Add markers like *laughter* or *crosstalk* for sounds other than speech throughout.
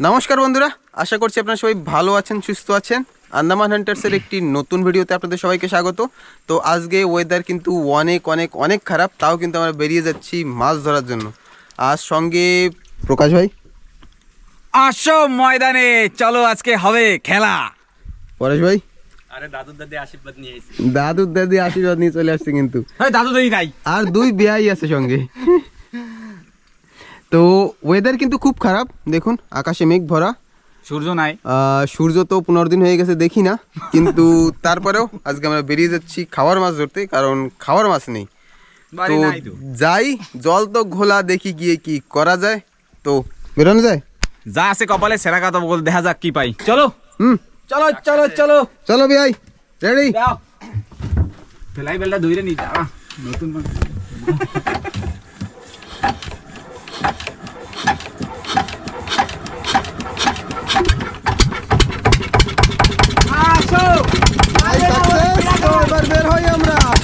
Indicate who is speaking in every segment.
Speaker 1: নমস্কার বন্ধুরা আশা করছি আপনারা সবাই ভালো আছেন সুস্থ আছেন। আন্দামান হান্টার্সের একটি নতুন ভিডিওতে আপনাদের সবাইকে স্বাগত। তো আজকে ওয়েদার কিন্তু অনেক অনেক অনেক খারাপ তাও কিন্তু আমরা বেরিয়ে যাচ্ছি মাছ ধরার জন্য। আর সঙ্গে প্রকাশ ভাই।
Speaker 2: আসো ময়দানে চলো আজকে হবে খেলা।
Speaker 1: পরেশ ভাই।
Speaker 3: আরে দাদুর দাদি আশীর্বাদ নিয়ে এসেছি।
Speaker 1: দাদুর দাদি আশীর্বাদ নিয়ে চলে আসছে কিন্তু।
Speaker 2: এই দাদু দাদি নাই।
Speaker 1: আর দুই বেয়াই আছে সঙ্গে। তো ওয়েদার কিন্তু খুব খারাপ। দেখুন আকাশে মেঘ ভরা।
Speaker 2: সূর্য নাই।
Speaker 1: সূর্য তো পনেরো দিন হয়ে গেছে দেখি না। কিন্তু *laughs* তারপরেও আজকে আমরা বেরিয়ে যাচ্ছি খাওয়ার মাছ ধরতে কারণ খাওয়ার মাছ নেই। তো যাই জল তো ঘোলা দেখি গিয়ে কি করা যায়। তো বেরোনো যায়?
Speaker 2: যা আছে কপালে সেরা কথা বল দেখা যাক কি পাই। চলো।
Speaker 1: হুম।
Speaker 2: চলো চলো চলো।
Speaker 1: চলো ভাই রেডি
Speaker 2: ফেলাই বেলটা ধুইরে নি নতুন মাছ। আসো
Speaker 1: এবার বের হই আমরা।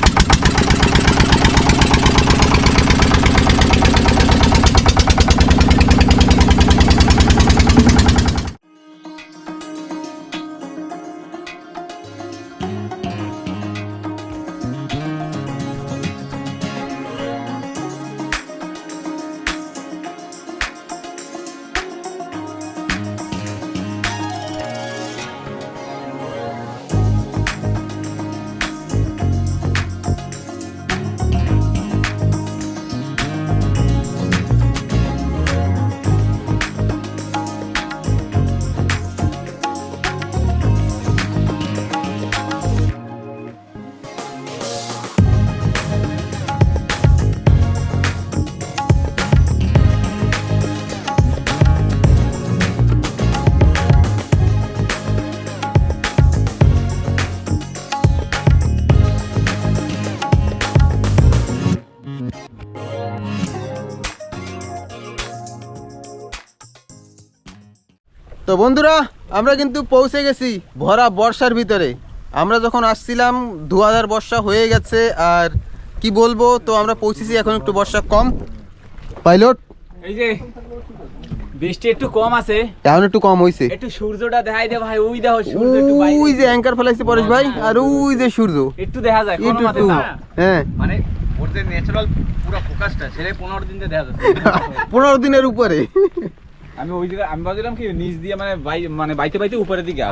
Speaker 1: তো বন্ধুরা আমরা কিন্তু পৌঁছে গেছি ভরা বর্ষার ভিতরে। আমরা যখন আসছিলাম ধোয়াধার বর্ষা হয়ে গেছে আর কি বলব তো আমরা পৌঁছেছি এখন একটু বর্ষা কম। পাইলট?
Speaker 2: এই যে বৃষ্টি একটু কম আছে।
Speaker 1: এখন একটু কম হয়েছে
Speaker 2: একটু সূর্যটা দেখাই দে ভাই ওই দেখো সূর্য একটু।
Speaker 1: ওই যে অ্যাঙ্কার ফেলাইছে পরেশ ভাই আর ওই যে সূর্য।
Speaker 2: একটু দেখা যায় কোনো
Speaker 1: একটু
Speaker 2: না।
Speaker 1: হ্যাঁ।
Speaker 3: মানে ওর যে ন্যাচারাল পুরো ফোকাসটা সেটাই পনেরো দিন দিয়ে দেখা যাচ্ছে। *laughs*
Speaker 1: পনেরো দিনের উপরে।
Speaker 2: আমি ওই জায়গায় আমি ভাবছিলাম কি নিচ দিয়ে মানে বাই মানে বাইতে বাইতে উপরের দিকে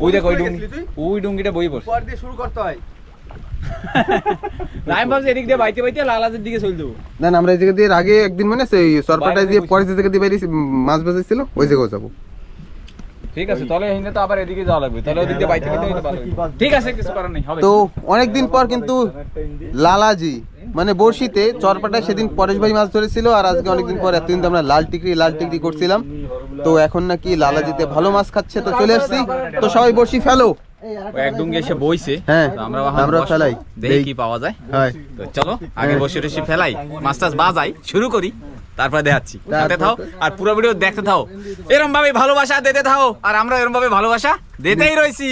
Speaker 2: ওই দেখ ওই ডুঙ্গি
Speaker 3: তুই?
Speaker 2: ওই ডুঙ্গিটা বই পড়ছে।
Speaker 3: পর দিয়ে শুরু করতে হয়।
Speaker 2: না, আমি ভাবছি এদিক দিয়ে বাইতে বাইতে লালাজের দিকে চলে যাব
Speaker 1: না না আমরা এদিকে জায়গা দিয়ে আগে একদিন মানে সেই সরপাটা দিয়ে পরে যে জায়গা দিয়ে বাইরে মাছ বেঁচেছিল ওই জায়গায় যাব।
Speaker 2: ঠিক আছে তাহলে তো আবার এদিকে যাওয়া লাগবে। তাহলে ওদিক বাইতে। ঠিক আছে কিছু করার নেই হবে।
Speaker 1: তো অনেকদিন পর কিন্তু লালাজি মানে বড়শিতে চরপাটায় সেদিন পরেশ ভাই মাছ ধরেছিল আর আজকে অনেকদিন পর এতদিন তো আমরা লাল টিকরি লাল টিকরি করছিলাম। তো এখন নাকি লালাজিতে ভালো মাছ খাচ্ছে তো চলে আসছি। তো সবাই বড়শি ফেলো।
Speaker 2: ওই এক ডুঙ্গি এসে বইছে।
Speaker 1: হ্যাঁ,
Speaker 2: আমরা
Speaker 1: আমরা ফেলাই।
Speaker 2: দেখি কি পাওয়া যায়। তো চলো আগে বসে টসে ফেলাই। মাছ টাছ বাজাই শুরু করি। তারপরে দেখাচ্ছি। সাথে থাও আর পুরো ভিডিও দেখতে থাও। এরম ভাবে ভালোবাসা দিতে থাও আর আমরা এরম ভাবে ভালোবাসা দিতেই রইছি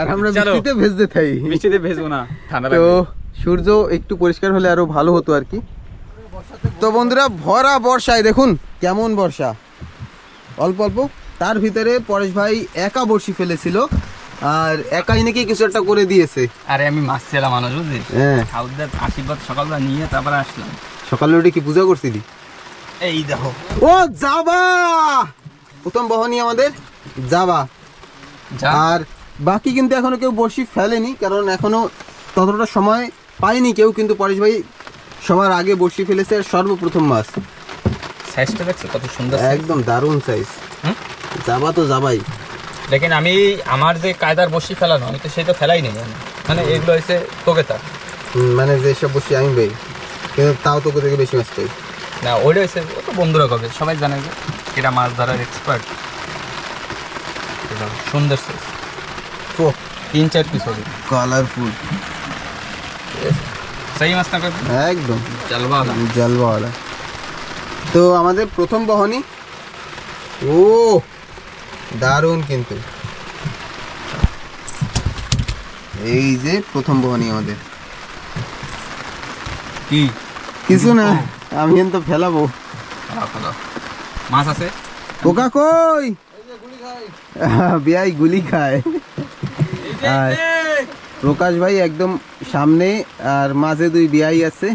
Speaker 1: আর আমরা
Speaker 2: চলো।
Speaker 1: বৃষ্টিতে ভেজতে থাই।
Speaker 2: বৃষ্টিতে ভেজবো না ঠান্ডা
Speaker 1: তো সূর্য একটু পরিষ্কার হলে আরও ভালো হতো আর কি। তো বন্ধুরা ভরা বর্ষায় দেখুন কেমন বর্ষা। অল্প অল্প। তার ভিতরে পরেশ ভাই একা বড়শি ফেলেছিল আর একাই নাকি কিছু একটা করে দিয়েছে।
Speaker 3: আরে আমি মাছ ছেলা মানুষ বুঝলি?
Speaker 1: হ্যাঁ।
Speaker 3: আশীর্বাদ সকালবেলা নিয়ে তারপরে আসলাম।
Speaker 1: সকালে উঠে কি পূজা করছিলি?
Speaker 3: এই দেখো।
Speaker 1: ও যাবা প্রথম বহনী আমাদের যাবা আর বাকি কিন্তু এখনও কেউ বড়শি ফেলেনি কারণ এখনও ততটা সময় পায়নি কেউ কিন্তু পরেশ ভাই সবার আগে বড়শি ফেলেছে সর্বপ্রথম মাছ।
Speaker 3: সাইজটা দেখছ? কত সুন্দর
Speaker 1: একদম দারুণ সাইজ? যাবা তো যাবাই
Speaker 3: দেখেন আমি আমার যে কায়দার বসি ফেলানো আমি তো সেই তো ফেলাই নেই আমি। মানে এগুলো হয়েছে তোকে তার
Speaker 1: মানে যেসব বসি আমি ভাই কিন্তু তাও তো থেকে বেশি মাছ পাই।
Speaker 3: না ওইটা হচ্ছে ও তো বন্ধুরা কবে? সবাই জানে যে এরা মাছ ধরার এক্সপার্ট সুন্দর সাইজ তিন চার পিস হবে।
Speaker 1: কালারফুল
Speaker 3: সেই মাছ না করবে
Speaker 1: একদম।
Speaker 3: চালবা
Speaker 1: জলবাওয়ালা তো আমাদের প্রথম বহনি ও দারুণ কিন্তু। এই যে প্রথম বহনি আমাদের।
Speaker 3: কি?
Speaker 1: কিছু না। আমি তো ফেলাবো।
Speaker 3: মাছ আছে?
Speaker 1: কোকা কই? বিয়াই গুলি খায়। আর প্রকাশ ভাই একদম সামনে আর মাঝে দুই বিয়াই আছে।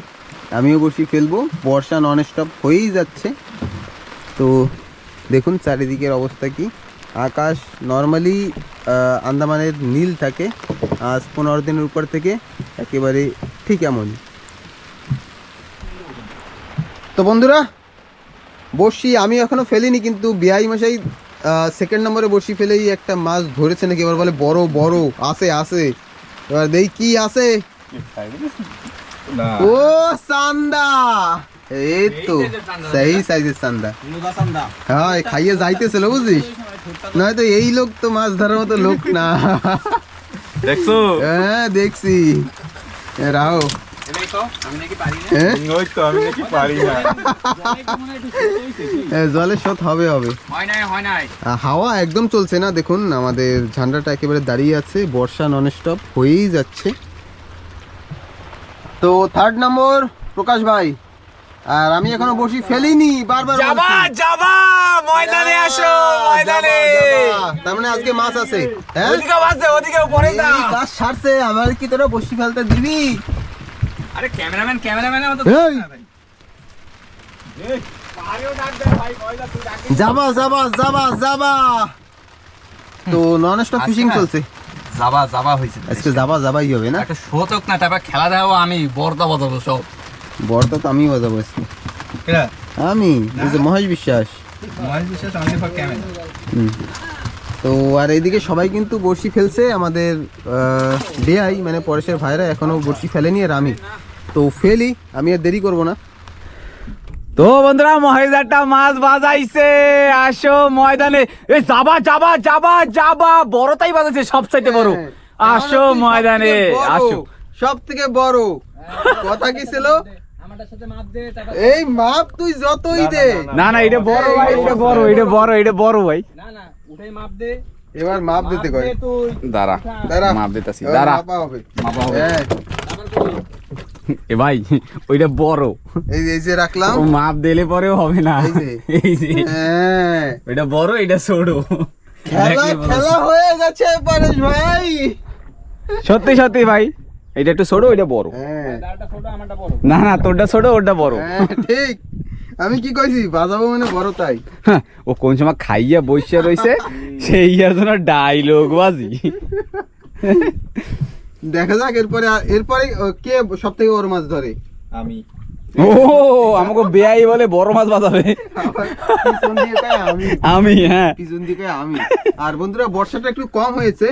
Speaker 1: আমিও বসি ফেলব। বর্ষা নন স্টপ হয়েই যাচ্ছে। তো দেখুন চারিদিকের অবস্থা কি। আকাশ নর্মালি আন্দামানের নীল থাকে। আজ পনেরো দিনের উপর থেকে একেবারে ঠিক এমন তো বন্ধুরা বসি আমি এখনও ফেলিনি কিন্তু বিআই মশাই সেকেন্ড নম্বরে বসি ফেলেই একটা মাছ ধরেছে নাকি এবার বলে বড় বড় আছে আছে। এবার দেখি কি আছে। ও সান্দা! এই তো সেই সাইজের সান্দা। হ্যাঁ খাইয়ে যাইতেছিল বুঝিস? নয়তো এই লোক তো মাছ ধরার মতো লোক না।
Speaker 2: দেখছ?
Speaker 1: হ্যাঁ দেখছি। রাও। হ্যাঁ?
Speaker 4: না
Speaker 1: স্রোত হবে হবে।
Speaker 3: হয় হয়
Speaker 1: হাওয়া একদম চলছে না দেখুন আমাদের ঝান্ডাটা একেবারে দাঁড়িয়ে আছে বর্ষা হয়েই যাচ্ছে। তো থার্ড নম্বর প্রকাশ ভাই। আর আমি এখনও বসি ফেলিনি বারবার
Speaker 2: যাবা যাবা ময়দানে আসো ময়দানে।
Speaker 1: তার মানে আজকে মাছ আছে হ্যাঁ?
Speaker 2: ওদিকে বাজছে ওদিকে
Speaker 1: এই কাজ সারছে আমার কি তোরা বসি ফেলতে দিবি?
Speaker 3: আরে ক্যামেরাম্যান ক্যামেরাম্যানের মতো
Speaker 1: এই! যাবা যাবা যাবা যাবা। তো নন স্টপ ফিশিং চলছে।
Speaker 3: যাবা যাবা হয়েছে।
Speaker 1: আজকে যাবা যাবাই হবে না?
Speaker 3: একটা শোতক না তারপর খেলা দেখাবো আমি বর্দা বাজাবো সব।
Speaker 1: বড়টা তো আমি বাজাবো আজকে। আমি এই যে মহেশ বিশ্বাস। হুম। তো আর এইদিকে সবাই কিন্তু বড়শি ফেলছে আমাদের বেআই মানে পরেশের ভাইরা এখনও বড়শি ফেলেনি আর আমি। তো ফেলি আমি আর দেরি করব না।
Speaker 2: তো বন্ধুরা মহেশদারটা মাছ বাজাইছে। আসো ময়দানে। এ যাবা যাবা যাবা যাবা। বড়টাই বাজাইছে সব চাইতে বড়। আসো ময়দানে আসো।
Speaker 1: সব থেকে বড়। কথা কি ছিল? এই মাপ তুই যতই দে।
Speaker 2: না না এটা বড় ভাই এটা বড় এটা বড় এটা বড় ভাই।
Speaker 3: না না উঠাই মাপ দে।
Speaker 1: এবার মাপ দিতে কয়।
Speaker 2: দাঁড়া
Speaker 1: দাঁড়া।
Speaker 2: মাপ দিতেছি দাঁড়া।
Speaker 1: মাপা হবে।
Speaker 2: মাপা হবে। এ ভাই ওইটা বড়।
Speaker 1: এই যে- এই যে রাখলাম?
Speaker 2: ও মাপ দিলে পরেও হবে না।
Speaker 1: এই যে। হ্যাঁ।
Speaker 2: ওইটা বড় এটা ছোট।
Speaker 1: খেলা খেলা হয়ে গেছে পরেশ ভাই।
Speaker 2: সত্যি সত্যি ভাই এটা একটু ছোট ওইটা বড়।
Speaker 1: হ্যাঁ।
Speaker 2: না না তোরটা ছোট ওটা বড়।
Speaker 1: হ্যাঁ, ঠিক। আমি কি কইছি বাজাবো মানে বড় তাই।
Speaker 2: ও কোন সময় খাইয়া বসে রইছে *laughs* সেই আর জন্য ডাইলগ বাজি।
Speaker 1: দেখা যাক এরপরে আর- এরপরে কে সব থেকে বড় মাছ ধরে?
Speaker 4: আমি।
Speaker 2: ও আমাকে বেআই বলে বড় মাছ বাজাবে
Speaker 1: আমি?
Speaker 2: আমি হ্যাঁ।
Speaker 1: পিছন দিকে আমি? আর বন্ধুরা বর্ষাটা একটু কম হয়েছে।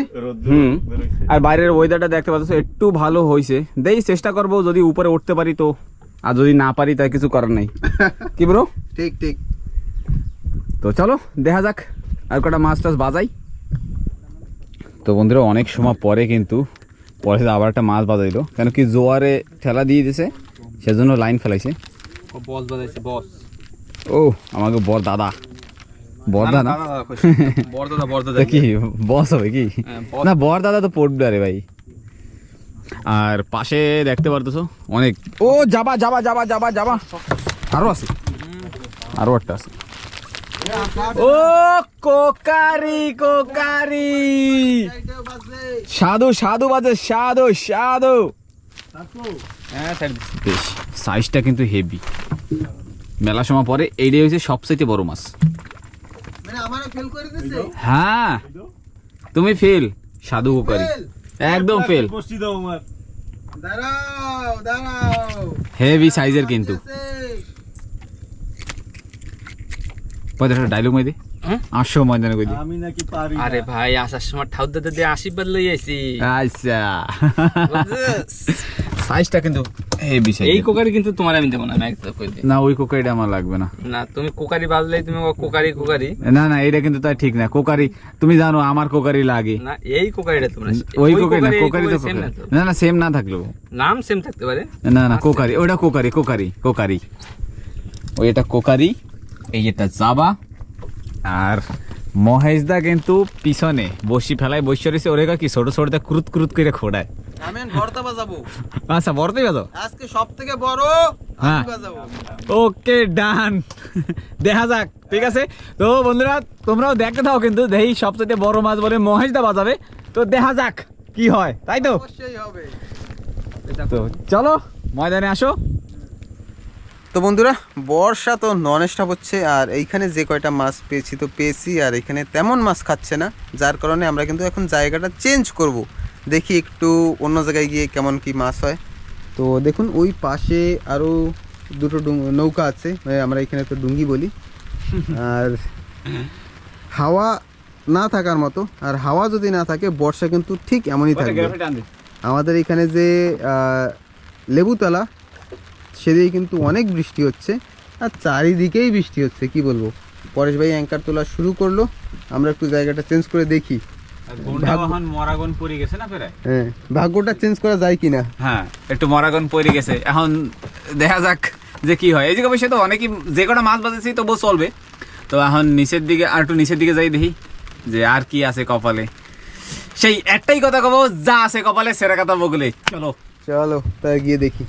Speaker 2: হুম। আর বাইরের ওয়েদারটা দেখতে পাচ্ছ একটু ভালো হয়েছে। দেই চেষ্টা করব যদি উপরে উঠতে পারি তো। আর যদি না পারি তাই কিছু করার নাই। কি ব্রো?
Speaker 1: ঠিক ঠিক।
Speaker 2: তো চলো দেখা যাক। আর কটা মাছ টাছ বাজাই। তো বন্ধুরা অনেক সময় পরে কিন্তু পরে আবার একটা মাছ বাজাইলো। কেন কি জোয়ারে ঠেলা দিয়ে দিছে সেজন্য লাইন ফেলাইছে।
Speaker 3: বস বাজাইছে বস।
Speaker 2: ও আমাকে বর দাদা। বর দাদা? *laughs* কি বস হবে কি?
Speaker 3: হ্যাঁ,
Speaker 2: না বর দাদা তো পড়বে আরে ভাই। আর পাশে দেখতে পারতেছো অনেক ও যাবা যাবা যাবা যাবা যাবা। আরও আছে। আরও একটা আছে। ও কোকারি কোকারি। সাধু সাধু বাজে সাধু সাধু।
Speaker 3: হ্যাঁ
Speaker 2: বেশ সাইজটা কিন্তু হেভি মেলা সময় পরে এইটাই হচ্ছে সবচাইতে বড় মাছ।
Speaker 1: মানে
Speaker 2: হ্যাঁ। তুমি ফেল সাধু কোকারি। একদম ফেল হেভি সাইজের কিন্তু। পয়দাটা ডায়লগ মেয়ে দে?
Speaker 3: হুম?
Speaker 2: আসো ময়দানে কই
Speaker 4: আমি নাকি পারি
Speaker 3: আরে ভাই আসার সময় ঠাউর দাদা দিয়ে আশীর্বাদ লই আইছি।
Speaker 2: আচ্ছা। সাইজটা কিন্তু সাইজ
Speaker 3: এই কোকারি কিন্তু তোমার আমি দেবো না আমি একদম কই দিই
Speaker 2: না ওই কোকারিটা আমার লাগবে না।
Speaker 3: না তুমি কোকারি বাজলেই তুমি কোকারি কোকারি।
Speaker 2: না না এটা কিন্তু তাই ঠিক না। কোকারি তুমি জানো আমার কোকারি লাগে।
Speaker 3: না এই কোকারিটা তোমরা
Speaker 2: ওই কোকারি না কোকারি তো
Speaker 3: না
Speaker 2: না সেম না থাকলেও।
Speaker 3: নাম সেম থাকতে পারে।
Speaker 2: না না কোকারি ওটা কোকারি কোকারি কোকারি। ওই এটা কোকারি। এই এটা জাবা আর মহেশদা কিন্তু পিছনে বসি ফেলায় বসে রয়েছে। ওরে কি ছোট ছোট ক্রুত ক্রুত করে খোড়ায়।
Speaker 1: আমি ভর্তা বাজাবো।
Speaker 2: আচ্ছা বড়তেই বাজো
Speaker 1: আজকে সব থেকে বড়
Speaker 2: হ্যাঁ। ওকে ডান। দেখা যাক ঠিক আছে? তো বন্ধুরা তোমরাও দেখতে থাও কিন্তু দেখি সবচেয়ে বড় মাছ বলে মহেশ দা বাজাবে। তো দেখা যাক কি হয় তাই তো?
Speaker 1: অবশ্যই হবে।
Speaker 2: তো চলো ময়দানে আসো।
Speaker 1: তো বন্ধুরা বর্ষা তো নন স্টপ হচ্ছে আর এইখানে যে কয়টা মাছ পেয়েছি তো পেয়েছি আর এখানে তেমন মাছ খাচ্ছে না যার কারণে আমরা কিন্তু এখন জায়গাটা চেঞ্জ করব। দেখি একটু অন্য জায়গায় গিয়ে কেমন কি মাছ হয়। তো দেখুন ওই পাশে আরও দুটো ডুং- নৌকা আছে আমরা এখানে তো ডুঙ্গি বলি। আর হাওয়া না থাকার মতো আর হাওয়া যদি না থাকে বর্ষা কিন্তু ঠিক এমনই থাকবে। আমাদের এখানে যে লেবুতলা সেদিকে কিন্তু অনেক বৃষ্টি হচ্ছে আর চারিদিকেই বৃষ্টি হচ্ছে কি বলব? পরেশ ভাই অ্যাঙ্কার তোলা শুরু করল আমরা একটু জায়গাটা চেঞ্জ করে দেখি।
Speaker 2: মরাগন পড়ে গেছে না প্রায়?
Speaker 1: হ্যাঁ ভাগ্যটা চেঞ্জ করা যায় কি না
Speaker 2: হ্যাঁ একটু মরাগন পড়ে গেছে। এখন দেখা যাক যে কি হয়। এই জায়গা বসে তো অনেকই যে কটা মাছ বাজেছি তবুও চলবে। তো এখন নিচের দিকে আর একটু নিচের দিকে যাই দেখি যে আর কি আছে কপালে। সেই একটাই কথা কব যা আছে কপালে সেরা কথা বগলে। চলো।
Speaker 1: চলো তাই গিয়ে দেখি।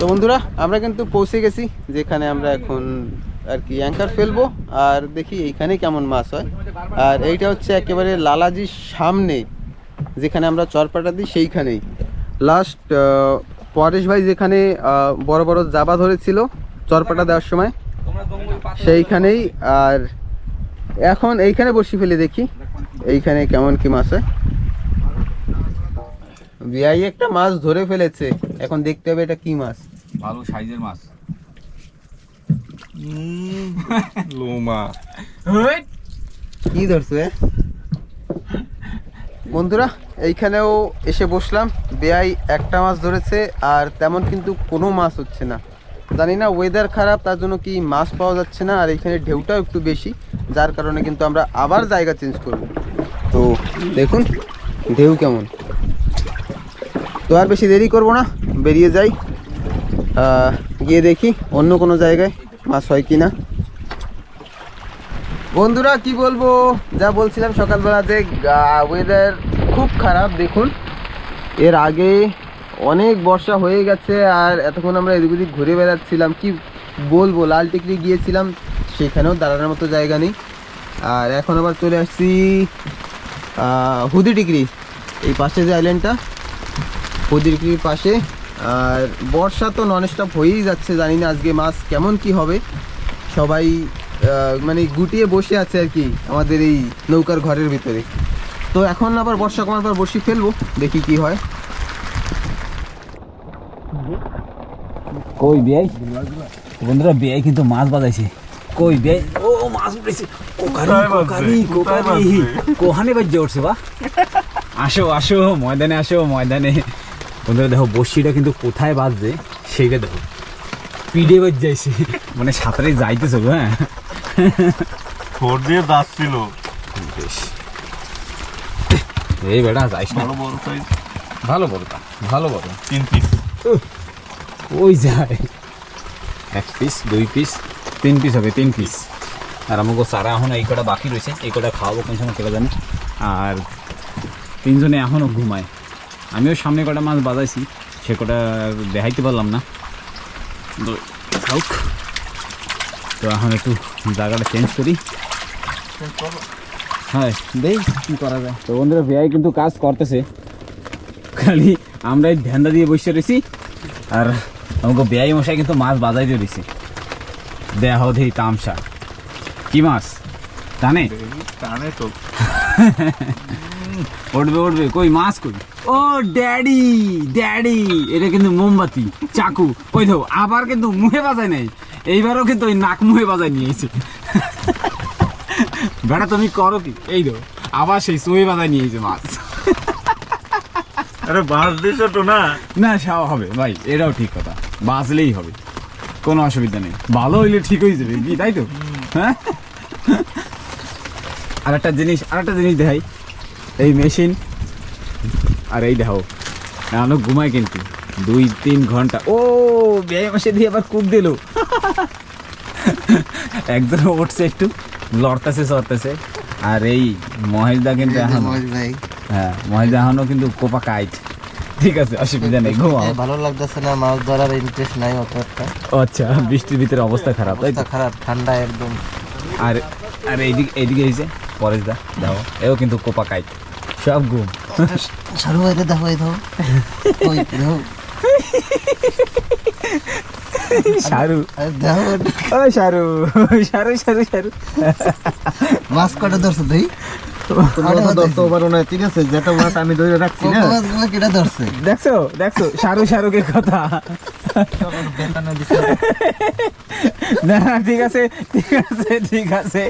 Speaker 1: তো বন্ধুরা, আমরা কিন্তু পৌঁছে গেছি, যেখানে আমরা এখন আর কি অ্যাঙ্কার ফেলব, আর দেখি এইখানে কেমন মাছ হয়। আর এইটা হচ্ছে একেবারে লালাজির সামনে, যেখানে আমরা চরপাটা দিই, সেইখানেই। লাস্ট পরেশ ভাই যেখানে বড় বড় জাবা ধরেছিল চরপাটা দেওয়ার সময়, সেইখানেই, আর এখন এইখানে বসি ফেলে দেখি, এইখানে কেমন কি মাছ হয়। বিআই একটা মাছ ধরে ফেলেছে, এখন দেখতে হবে এটা কি মাছ।
Speaker 2: ভালো সাইজের মাছ।
Speaker 3: লোমা।
Speaker 1: কি ধরছো? বন্ধুরা এইখানেও এসে বসলাম। বেআই একটা মাছ ধরেছে আর তেমন কিন্তু কোনো মাছ হচ্ছে না। জানি না ওয়েদার খারাপ তার জন্য কি মাছ পাওয়া যাচ্ছে না আর এখানে ঢেউটাও একটু বেশি যার কারণে কিন্তু আমরা আবার জায়গা চেঞ্জ করব। তো দেখুন ঢেউ কেমন। তো আর বেশি দেরি করব না বেরিয়ে যাই। গিয়ে দেখি অন্য কোনো জায়গায় মাছ হয় কি না বন্ধুরা, কি বলব? যা বলছিলাম সকালবেলা যে ওয়েদার খুব খারাপ, দেখুন। এর আগে অনেক বর্ষা হয়ে গেছে আর এতক্ষণ আমরা এদিক ওদিক ঘুরে বেড়াচ্ছিলাম। কি বলব? লাল টিকরি গিয়েছিলাম, সেখানেও দাঁড়ানোর মতো জায়গা নেই। আর এখন আবার চলে আসছি হুদি টিকরি এই পাশে যে আইল্যান্ডটা হুদি টিকরির পাশে। আর বর্ষা তো নন স্টপ হয়েই যাচ্ছে জানি না আজকে মাছ কেমন কি হবে। সবাই মানে গুটিয়ে বসে আছে আর কি আমাদের এই নৌকার ঘরের ভিতরে। তো এখন আবার বর্ষা কমার পর বসি ফেলব দেখি কি হয়।
Speaker 2: কই বিয়াই? বন্ধুরা বিয়াই কিন্তু মাছ বাজাইছে। কই বিয়াই? ও মাছ উঠেছে। কোকারি কোকারি কোকারি। কোহানে বাজে উঠছে বা? আসো আসো ময়দানে আসো ময়দানে। বন্ধুরা দেখো বড়শিটা কিন্তু কোথায় বাজছে সেইটা দেখো। পিডে বাজ যাইছে মানে সাঁতারে যাইতেছে হ্যাঁ।
Speaker 4: ঠোঁট দিয়ে যাচ্ছিল।
Speaker 2: বেশ। এই বেটা যাইস না।
Speaker 4: বড় সাইজ
Speaker 2: ভালো বড়টা ভালো বড়।
Speaker 4: তিন পিস
Speaker 2: ওই যায়? এক পিস দুই পিস তিন পিস হবে তিন পিস আর আমাকে সারা এখন এই কটা বাকি রয়েছে এই কটা খাওয়াবো কোন সময় কেটে জানি। আর তিনজনে এখনও ঘুমায়। আমিও সামনে কটা মাছ বাজাইছি সে কটা দেখাইতে পারলাম না। তো হোক তো এখন একটু জায়গাটা চেঞ্জ করি। হ্যাঁ দেই কি করা যায়। তো বন্ধুরা ভাই কিন্তু কাজ করতেছে। খালি আমরাই ধ্যানদা দিয়ে বসে রয়েছি আর আমাকে বেয়াই মশাই কিন্তু মাছ বাজাই দিয়ে দিছে। দেহ দেই তামসা। কি মাছ? জানে
Speaker 4: টানে তো। *laughs*
Speaker 2: উঠবে উঠবে কই মাছ কই? ও ড্যাডি ড্যাডি এটা কিন্তু মোমবাতি চাকু। ওই দেখো আবার কিন্তু মুহে বাজায় নাই এইবারও কিন্তু ওই নাক মুহে বাজায় নিয়েছে বেটা তুমি করো কি? এই দেখো আবার সেই সুয়ে বাজায় নিয়েছে মাছ।
Speaker 4: আরে বাস দিছো তো না?
Speaker 2: না সাওয়া হবে ভাই এটাও ঠিক কথা। বাঁচলেই হবে কোনো অসুবিধা নেই। ভালো হইলে ঠিক হয়ে যাবে কি তাই তো? হ্যাঁ? আর একটা জিনিস আর একটা জিনিস দেখাই। এই মেশিন আর এই দেখো এখনও ঘুমায় কিন্তু। দুই তিন ঘণ্টা। ও ব্যয় মাসে দিয়ে আবার কুক দিল। একজন উঠছে একটু লড়তেছে চড়তেছে। আর এই মহেশদা কিন্তু এখন হ্যাঁ মহেশদা এখনও কিন্তু কোপা কাইট। ঠিক আছে অসুবিধা নেই ঘুমাও।
Speaker 5: ভালো লাগতেছে না মাছ ধরার ইন্টারেস্ট নাই অত একটা।
Speaker 2: আচ্ছা বৃষ্টির ভিতরে অবস্থা খারাপ তাই তো?
Speaker 5: খারাপ ঠান্ডা একদম।
Speaker 2: আর আর এইদিকে এইদিকে এসে পরেশ দা দেখো এও কিন্তু কোপা কাইট। সব ঘুম
Speaker 5: সারু ভাইরে দেখো এই দেখো ওই দেখো
Speaker 2: সারু।
Speaker 5: আরে দেখো
Speaker 2: ও সারু সারু সারু সারু।
Speaker 5: মাছ কটা ধরছে তুই?
Speaker 6: তোমরা তো পারো না ঠিক আছে? যেটা মাছ আমি ধরে রাখছি না?
Speaker 5: মাছগুলো কেটে ধরছে।
Speaker 2: দেখছ? দেখছ? সারু সারুকে কথা। না ঠিক আছে ঠিক আছে ঠিক আছে।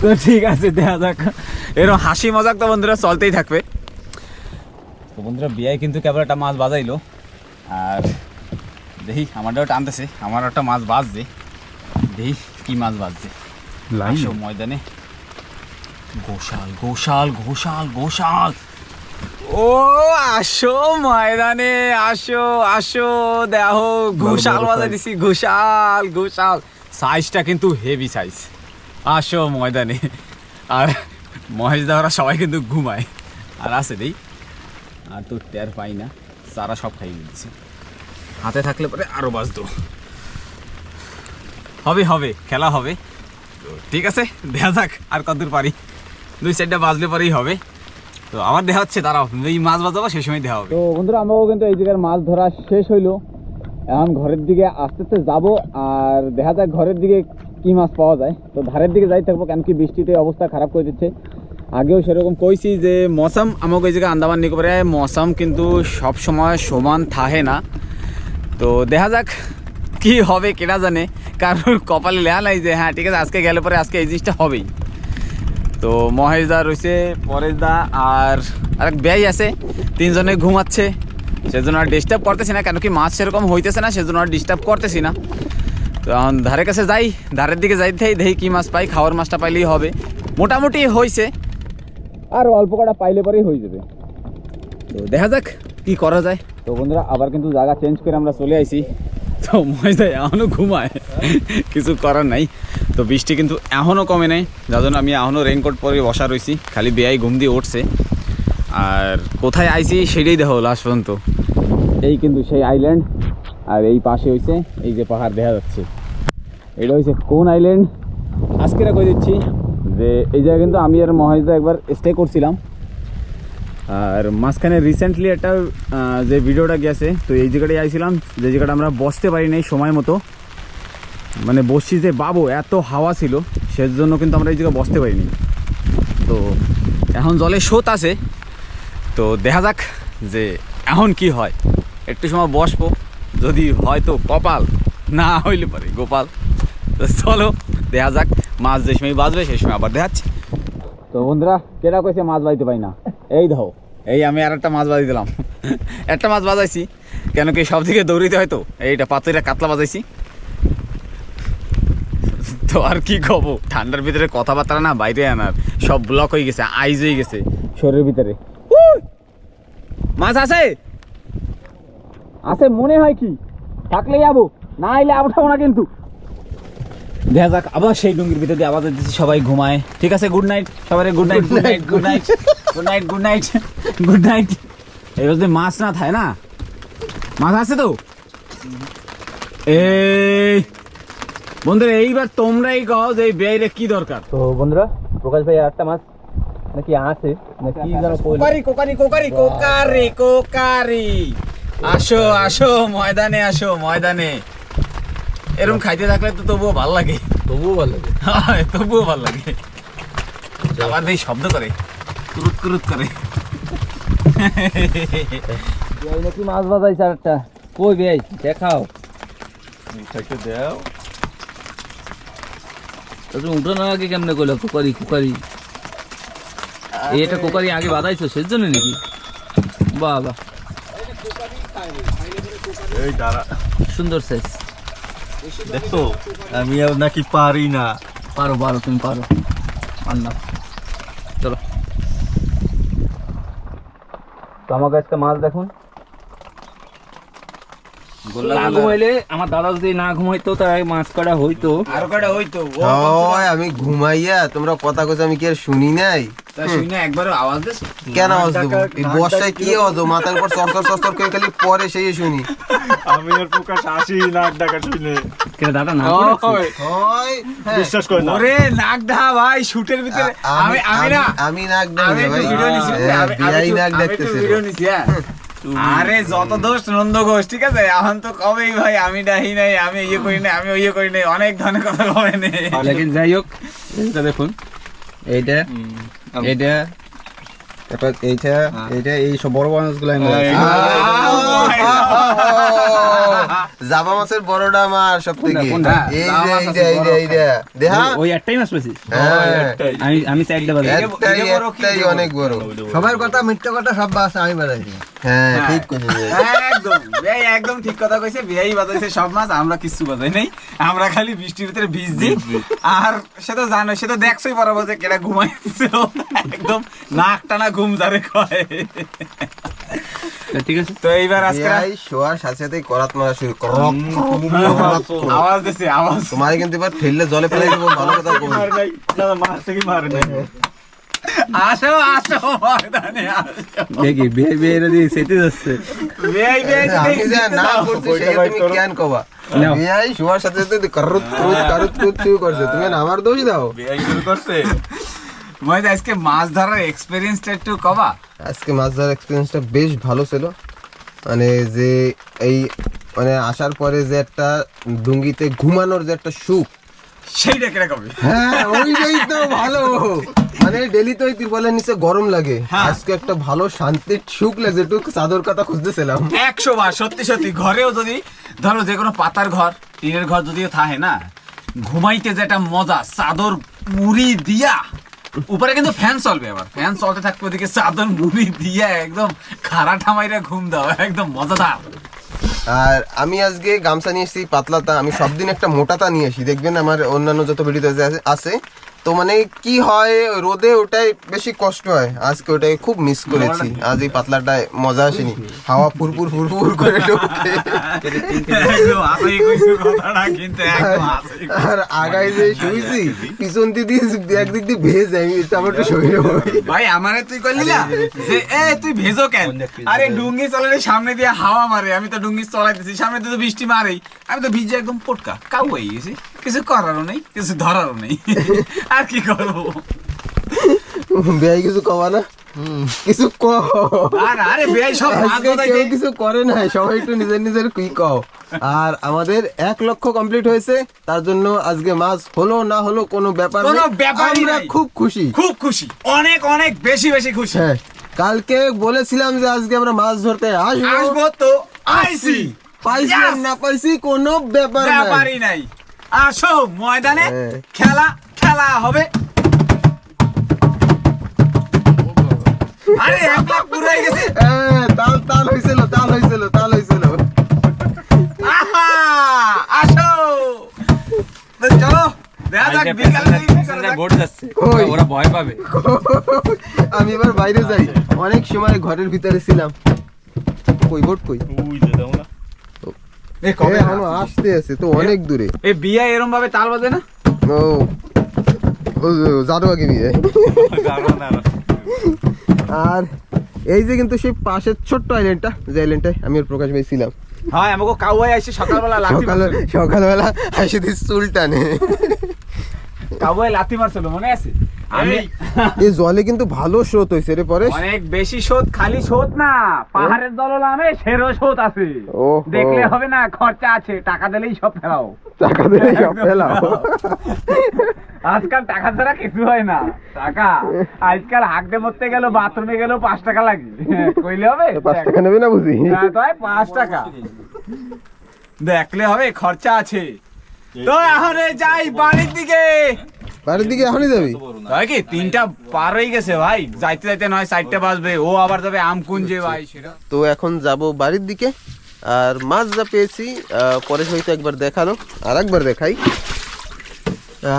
Speaker 2: তো ঠিক আছে দেখা যাক। এরকম হাসি মজাক তো বন্ধুরা চলতেই থাকবে। তো বন্ধুরা বিয়ায় কিন্তু কেবল একটা মাছ বাজাইলো। আর দেখি আমারটাও টানতেছে। আমার একটা মাছ বাজছে। দেখি কি মাছ বাজছে। ময়দানে। গোশাল গোশাল গোশাল গোশাল ও আসো ময়দানে আসো আসো। দেখো ঘোষাল বাজা দিছি ঘোষাল ঘোষাল। সাইজটা কিন্তু হেভি সাইজ আসো ময়দানে। আর মহেশ দাওরা সবাই কিন্তু ঘুমায়। আর আছে দেই। আর তো টের পাই না। সারা সব খাইয়ে দিচ্ছে হাতে থাকলে পরে আরও বাজতো হবে হবে। খেলা হবে। তো ঠিক আছে দেখা যাক আর কতদূর পারি। দুই সাইডটা বাজলে পরেই হবে। তো আমার দেখা হচ্ছে তারাও এই মাছ বাজাবো সেই সময় দেখা হবে। তো বন্ধুরা, আমরাও কিন্তু এই জায়গার মাছ ধরা শেষ হইল। এখন ঘরের দিকে আস্তে আস্তে যাব, আর দেখা যাক ঘরের দিকে কি মাছ পাওয়া যায়। তো ধারের দিকে যাই থাকব কেন কি বৃষ্টিতে অবস্থা খারাপ করে দিচ্ছে। আগেও সেরকম কইছি যে, মৌসাম আমাকে ওই জায়গায় আন্দামান নিকোবরে, মৌসাম কিন্তু সব সময় সমান থাহে না। তো দেখা যাক কি হবে কেনা জানে। কারোর কপালে লেয়া নাই যে হ্যাঁ ঠিক আছে, আজকে গেলে পরে আজকে এই জিনিসটা হবেই। তো মহেশ দা রয়েছে পরেশ দা, আর আরেক ব্যয় আছে, তিনজনে ঘুমাচ্ছে। সেজন্য আর ডিস্টার্ব করতেছি না কেন কি মাছ সেরকম হইতেছে না সেজন্য আর ডিস্টার্ব করতেছি না। তো এখন ধারের কাছে যাই ধারের দিকে যাইতে দেখি কী মাছ পাই খাওয়ার মাছটা পাইলেই হবে। মোটামুটি হয়েছে আর অল্প কটা পাইলে পরেই হয়ে যাবে। তো দেখা যাক কি করা যায়। তো বন্ধুরা আবার কিন্তু জায়গা চেঞ্জ করে আমরা চলে আইছি। তো মজা এখনও ঘুমায় কিছু করার নাই। তো বৃষ্টি কিন্তু এখনও কমে নাই যার জন্য আমি এখনও রেনকোট পরে বসা রয়েছি খালি বেয়াই ঘুম দিয়ে উঠছে। আর কোথায় আইছি সেটাই দেখো লাস্ট পর্যন্ত। এই কিন্তু সেই আইল্যান্ড আর এই পাশে হয়েছে এই যে পাহাড় দেখা যাচ্ছে। এটা হয়েছে কোন আইল্যান্ড আজকে কই দিচ্ছি? যে এই জায়গায় কিন্তু আমি আর মহেশদা একবার স্টে করছিলাম। আর মাঝখানে রিসেন্টলি একটা যে ভিডিওটা গেছে, তো এই জায়গাটায় আইছিলাম, যে জায়গাটা আমরা বসতে পারি নাই সময় মতো। মানে বসছি যে বাবু, এত হাওয়া ছিল, সেজন্য কিন্তু আমরা এই জায়গায় বসতে পারিনি। তো এখন জলে স্রোত আছে তো দেখা যাক যে এখন কি হয়। একটু সময় বসবো, যদি হয়তো কপাল, না হইলে পারে গোপাল। তো চলো, দেখা যাক মাছ যে সময় বাজবে সেই সময় আবার দেখাচ্ছি। তো বন্ধুরা কেটা কইছে মাছ বাজতে পাই না? এই দেখো, এই আমি আর একটা মাছ বাজি দিলাম। একটা মাছ বাজাইছি, কেন কি সব দিকে দৌড়িতে হয়তো এইটা পাতুইটা কাতলা বাজাইছি। তো আর কি কব? ঠান্ডার ভিতরে কথাবার্তা না, বাইরে আনার সব ব্লক হয়ে গেছে, আইজ হয়ে গেছে শরীরের ভিতরে! মাছ আছে? আছে মনে হয় কি? থাকলে যাব না এলে আবঠাবো না কিন্তু। দেখা যাক আবার সেই ডুঙ্গির ভিতরে দিয়ে আবার দিচ্ছি সবাই ঘুমায়। ঠিক আছে গুড নাইট সবাই good night good night good night good night good night good night এবার যদি মাছ না থাকে না? মাছ আছে তো? এই বন্ধুরা এইবার তোমরাই কও যে এই বেয়াইরে কি দরকার।
Speaker 3: তো বন্ধুরা প্রকাশ ভাই আর একটা মাছ। নাকি আছে? না কি যেন
Speaker 2: কোকারি কোকারি কোকারি কোকারি কোকারি আসো আসো ময়দানে আসো ময়দানে। এরকম খাইতে থাকলে তো তবুও ভালো লাগে।
Speaker 3: তবুও ভালো লাগে।
Speaker 2: হয়, তবুও ভালো লাগে। আবার এই শব্দ করে। কুরুত কুরুত করে।
Speaker 3: এই নাকি মাছ বাজাইছে চারটা একটা কই ভাই দেখাও।
Speaker 4: থেকে দেও।
Speaker 3: তো তুমি উঠো আগে কেমনে কইলো? কুকারি কুকারি। এটা দিয়ে আগে বাঁধাইছো সেই জন্য নাকি? বাহ বাহ
Speaker 4: এই দাঁড়া।
Speaker 3: সুন্দর সাইজ
Speaker 4: দেখো আমি আর নাকি পারি না।
Speaker 3: পারো পারো তুমি পারো। আর না। চলো। তো আমার কাছে মাছ দেখুন। না ঘুমাইলে আমার দাদা যদি না ঘুমাইতো তাই মাছ কটা হইতো।
Speaker 2: আরও কটা হইতো।
Speaker 1: আমি ঘুমাইয়া তোমরা কথা কইছো আমি কি আর শুনি নাই?
Speaker 2: তা শুই না একবারও আওয়াজ দিস
Speaker 1: কেন আওয়াজ দেবো? এই বর্ষায় কি আওয়াজ মাথার উপর সরসর সরসর করে খালি পরে সেই শুনি।
Speaker 5: আমি এর প্রকাশ আসি নাক ডাকা শুনে।
Speaker 3: কেন দাদা না
Speaker 1: হ্যাঁ।
Speaker 5: বিশ্বাস করে না।
Speaker 2: ওরে নাক ডাহা ভাই শুটের ভিতরে। আমি আমি না
Speaker 1: আমি নাক
Speaker 2: আমি
Speaker 1: ভাই।
Speaker 2: ভিডিও নিছি।
Speaker 1: হ্যাঁ,
Speaker 2: আমি-
Speaker 1: নাক
Speaker 2: আমি ভিডিও নিছি হ্যাঁ। আরে যত দোষ নন্দ ঘোষ ঠিক আছে? এখন তো কবেই ভাই আমি ডাহি নাই আমি ইয়ে করি নাই আমি ইয়ে করি নাই অনেক ধরনের কথা কবে নেই
Speaker 3: যাই হোক এটা দেখুন। এইটা এটা এইটা এইটা এই সব বড় বড় মাছগুলো
Speaker 1: জাবা মাছের বড়টা আমার সব থেকে এই যে
Speaker 2: মাছ
Speaker 1: এই যে এই যে এই যে দেখা
Speaker 3: ওই একটাই মাছ পেয়েছি
Speaker 1: হ্যাঁ
Speaker 3: আমি আমি চারটা বাজে
Speaker 1: একটাই একটাই অনেক বড়
Speaker 6: সবার কথা মিথ্যে কথা সব আমি
Speaker 1: হ্যাঁ ঠিক
Speaker 2: একদম ভাই একদম ঠিক কথা কইছে বিয়াই বাজাইছে সব মাছ আমরা কিচ্ছু বাজাই নাই আমরা খালি বৃষ্টির ভিতরে ভিজছি আর সে তো জানো সে তো দেখছোই বরাবর যে কেটা ঘুমাইছে একদম নাক টানা ঘুম কয়।
Speaker 3: ঠিক আছে।
Speaker 2: তো এইবার আজকে
Speaker 1: এই শোয়ার সাথে সাথে করাত মারা শুরু করক
Speaker 2: আওয়াজ দিছে আওয়াজ।
Speaker 1: তোমার কিন্তু এবার ঠেললে জলে দেবো ভালো কথা কই
Speaker 5: মার নাই? না মার থেকে মার নাই?
Speaker 2: আসো আসো ময়দানে
Speaker 3: বিয়ে দিয়ে সেতে যাচ্ছে?
Speaker 1: আমি যা না করছি সেটা তুমি কেন কবা। বিয়াই শোয়ার সাথে সাথে করুত করুত করুত করুত করছে তুমি আমার দোষ দাও।
Speaker 2: বিয়াই শুরু করছে? আজকে মাছ ধরার এক্সপেরিয়েন্সটা একটু কবা।
Speaker 1: আজকে মাছ ধরার এক্সপিরিয়েন্সটা বেশ ভালো ছিল। মানে যে এই মানে আসার পরে যে একটা ডুঙ্গিতে ঘুমানোর যে একটা সুখ।
Speaker 2: সেইটা
Speaker 1: হ্যাঁ ওইটাই তো ভালো। মানে ডেলি তো ওই তিরপলের নিচে গরম লাগে।
Speaker 2: হ্যাঁ।
Speaker 1: আজকে একটা ভালো শান্তির সুখ লাগে একটু চাদর কথা খুঁজতেছিলাম।
Speaker 2: একশো বার সত্যি সত্যি ঘরেও যদি ধরো যে কোনো পাতার ঘর টিনের ঘর যদিও থাকে না ঘুমাইতে যেটা মজা চাদর মুড়ি দিয়া উপরে কিন্তু ফ্যান চলবে আবার ফ্যান চলতে থাকবে ওদিকে চাদর মুড়ি দিয়ে একদম খাড়া ঠামাইরা ঘুম দাও, একদম মজাদার।
Speaker 1: আর আমি আজকে গামছা নিয়ে এসেছি পাতলাতা, আমি সব দিন একটা মোটাতা নিয়ে আসি। দেখবেন আমার অন্যান্য যত ভিডিও আছে- আছে তো মানে কি হয় রোদে ওটাই বেশি কষ্ট হয়। আজকে ওটাই খুব মিস করেছি। আজ এই পাতলাটায় মজা আসেনি। হাওয়া ফুরফুর ফুরফুর করে ঢোকে। আর আগায় যে শুয়েছি পিছন দিদি একদিক দিয়ে ভেজ আমি তারপর একটু শরীরে
Speaker 2: ভাই আমারে তুই করলি না? যে এ তুই ভেজো কেন? আরে ডুঙ্গি চলালে সামনে দিয়ে হাওয়া মারে। আমি তো ডুঙ্গি চলাইতেছি সামনে দিয়ে তো বৃষ্টি মারেই। আমি তো ভিজে একদম পটকা কাউ হয়ে গেছি। কিছু করারও নেই কিছু ধরারও নেই। *laughs* আর কি করব?
Speaker 1: বেয়াই কিছু কবা না? কিছু কও।
Speaker 2: আর আরে বেয়াই সব
Speaker 1: কেউ কিছু করে না সবাই একটু নিজের নিজের কও। আর আমাদের এক লক্ষ কমপ্লিট হয়েছে তার জন্য আজকে মাছ হলো না হলো কোনো ব্যাপার
Speaker 2: কোনো
Speaker 1: নেই।
Speaker 2: ব্যাপারই
Speaker 1: আমরা খুব খুশি।
Speaker 2: খুব খুশি। অনেক অনেক বেশি বেশি খুশি।
Speaker 1: হ্যাঁ কালকে বলেছিলাম যে আজকে আমরা মাছ ধরতে আসব।
Speaker 2: আসব তো আইসি।
Speaker 1: পাইছি না পাইছি কোনো ব্যাপার নাই।
Speaker 2: আসো ময়দানে
Speaker 1: হ্যাঁ।
Speaker 2: খেলা খেলা হবে। আরে এক লাখ পুরো হয়ে গেছে।
Speaker 1: তাল তাল হয়েছিল তাল হয়েছিল তাল
Speaker 2: আহা আসো। চলো।
Speaker 3: ওরা ভয় পাবে।
Speaker 1: আমি এবার বাইরে যাই। অনেক সময় ঘরের ভিতরে ছিলাম। কই বোট কই?
Speaker 2: এ কবে
Speaker 1: এখনও আসতে আছে তো অনেক দূরে।
Speaker 2: এ বিয়া এরম ভাবে তাল বাজে না?
Speaker 1: ও। আর এই যে কিন্তু সেই পাশের ছোট্ট আইল্যান্ডটা যে আইল্যান্ডটায় আমি প্রকাশ ভাই ছিলাম
Speaker 2: হ্যাঁ আমাকে কাউয়াই সকালবেলা
Speaker 1: সকাল সকালবেলা হাসি দিস চুল টানে।
Speaker 2: কাউয়াই মারছিল মনে আছে? আমি *laughs*
Speaker 1: এই। জলে কিন্তু ভালো স্রোত হয়েছে রে পরে
Speaker 2: অনেক বেশি শোধ খালি শোধ না পাহাড়ের জল নামে সেরও শোধ আছে দেখলে হবে না খরচা আছে টাকা দিলেই সব ফেরাও
Speaker 1: টাকা দিয়ে সব *laughs* ফেলাও।
Speaker 2: আজকাল টাকা ছাড়া কিছু হয় না টাকা। আজকাল হাঁকতে মরতে গেল বাথরুমে গেল পাঁচ টাকা লাগে। *laughs* কইলে হবে?
Speaker 1: পাঁচ টাকা নেবে না বুঝি?
Speaker 2: তাই পাঁচ টাকা। দেখলে হবে খরচা আছে। তো এখন যাই বাড়ির দিকে।
Speaker 1: বাড়ির দিকে এখনই যাবি?
Speaker 2: তাই কি তিনটা পার হয়ে গেছে ভাই। যাইতে যাইতে নয় চারটে বাজবে। ও আবার যাবে আমকুঞ্জে ভাই সেটা।
Speaker 1: তো এখন যাব বাড়ির দিকে। আর মাছ যা পেয়েছি পরে হয়তো একবার দেখানো আর একবার দেখাই।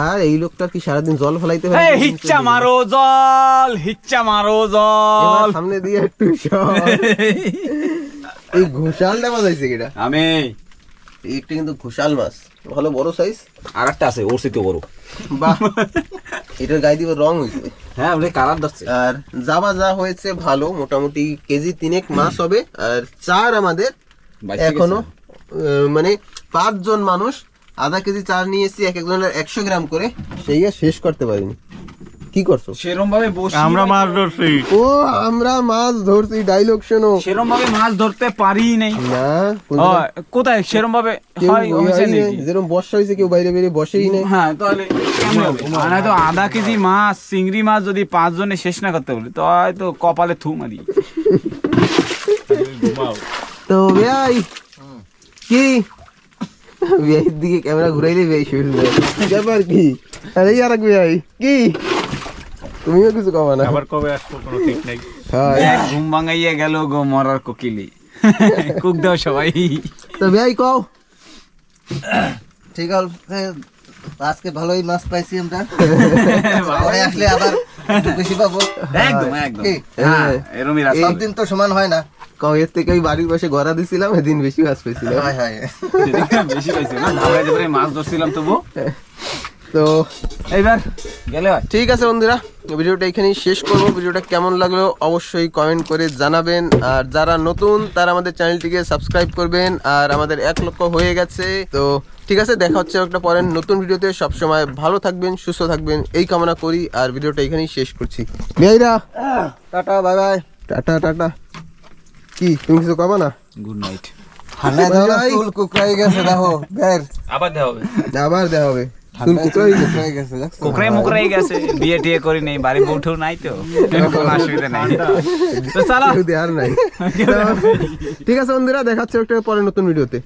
Speaker 1: আর এই লোকটা কি সারাদিন জল ফলাইতে
Speaker 2: এই হিচ্চা মারো জল হিচ্চা মারো জল।
Speaker 1: সামনে দিয়ে একটু। এই ঘোষালটা বাজাইছে কিটা
Speaker 7: আমি
Speaker 1: এইটা কিন্তু ঘোষাল মাছ। ভালো বড় সাইজ
Speaker 7: আর একটা আছে ওর সাথে বড়।
Speaker 1: বাহ। এটার গায়ে দিব রং হয়েছে
Speaker 7: হ্যাঁ ওটা কালার যাচ্ছে
Speaker 1: আর যাবা যা হয়েছে ভালো মোটামুটি কেজি তিনেক মাছ হবে। আর চার আমাদের এখনও মানে পাঁচজন মানুষ আধা কেজি চার নিয়ে এসেছি এক একজনের একশো গ্রাম করে। সেই আর শেষ করতে পারিনি। কি করছ?
Speaker 7: সেরম ভাবে বসি
Speaker 6: আমরা মাছ ধরছি।
Speaker 1: ও আমরা মাছ ধরছি ডাইলগ শোনো।
Speaker 2: সেরম ভাবে মাছ ধরতে পারি নাই।
Speaker 1: না
Speaker 2: কোথায়? সেরম ভাবে হয়
Speaker 1: যেরকম বর্ষা হয়েছে কেউ বাইরে বেরিয়ে বসেই নেই।
Speaker 2: হ্যাঁ তাহলে? আর নয়তো আধা কেজি মাছ চিংড়ি মাছ যদি পাঁচ জনে শেষ না করতে বলি তো হয়তো কপালে থু মারি।
Speaker 1: তো ভাই কি? ভাইয়ের দিকে ক্যামেরা ঘুরাইলে ভাই শুনবে। ব্যাপার কি? আরে আর এক ভাই কি? তুমিও কিছু কমা না।
Speaker 6: আবার কবে আসব কোনো ঠিক নাই।
Speaker 1: হ্যাঁ।
Speaker 2: ঘুম ভাঙাইয়া গেল গো মরার কোকিলি। *laughs* কুক দাও সবাই।
Speaker 1: তো ভাই কও।
Speaker 5: ঠিক আছে আজকে ভালোই মাছ পাইছি আমরা। পরে আসলে আবার একটু বেশি পাবো।
Speaker 2: একদম একদম। হ্যাঁ এরমই
Speaker 5: সব দিন তো সমান হয় না।
Speaker 1: কও এর থেকে ওই বাড়ির পাশে গড়া দিছিলাম এদিন বেশি মাছ পেয়েছিলাম
Speaker 5: হয় হয়।
Speaker 2: বেশি পাইছে না ধাবায় যে মাছ ধরছিলাম তবু।
Speaker 1: তো
Speaker 2: এইবার গেলে হয়।
Speaker 1: ঠিক আছে বন্ধুরা ভিডিওটা এখানেই শেষ করব। ভিডিওটা কেমন লাগল অবশ্যই কমেন্ট করে জানাবেন। আর যারা নতুন তারা আমাদের চ্যানেলটিকে সাবস্ক্রাইব করবেন। আর আমাদের এক লক্ষ হয়ে গেছে। তো ঠিক আছে দেখা হচ্ছে একটা পরের নতুন ভিডিওতে। সবসময় ভালো থাকবেন সুস্থ থাকবেন এই কামনা করি। আর ভিডিওটা এখানেই শেষ করছি। মেয়েরা!
Speaker 5: Tata bye bye
Speaker 1: tata tata. কি তুমি কিছু কবা না?
Speaker 2: গুড নাইট
Speaker 5: ঠান্ডা দাও চুল কুকড়াই গেছে দেখো বের।
Speaker 2: আবার দেখা হবে।
Speaker 1: আবার দেওয়া হবে।
Speaker 5: কুকড়াই গেছে।
Speaker 2: বিয়ে টিয়ে করি নেই বাড়ি বউঠেও নাই তো। কোনো অসুবিধা নাই। তো চলো।
Speaker 1: কেউ নাই। ঠিক আছে বন্ধুরা দেখাচ্ছে একটা পরে নতুন ভিডিওতে।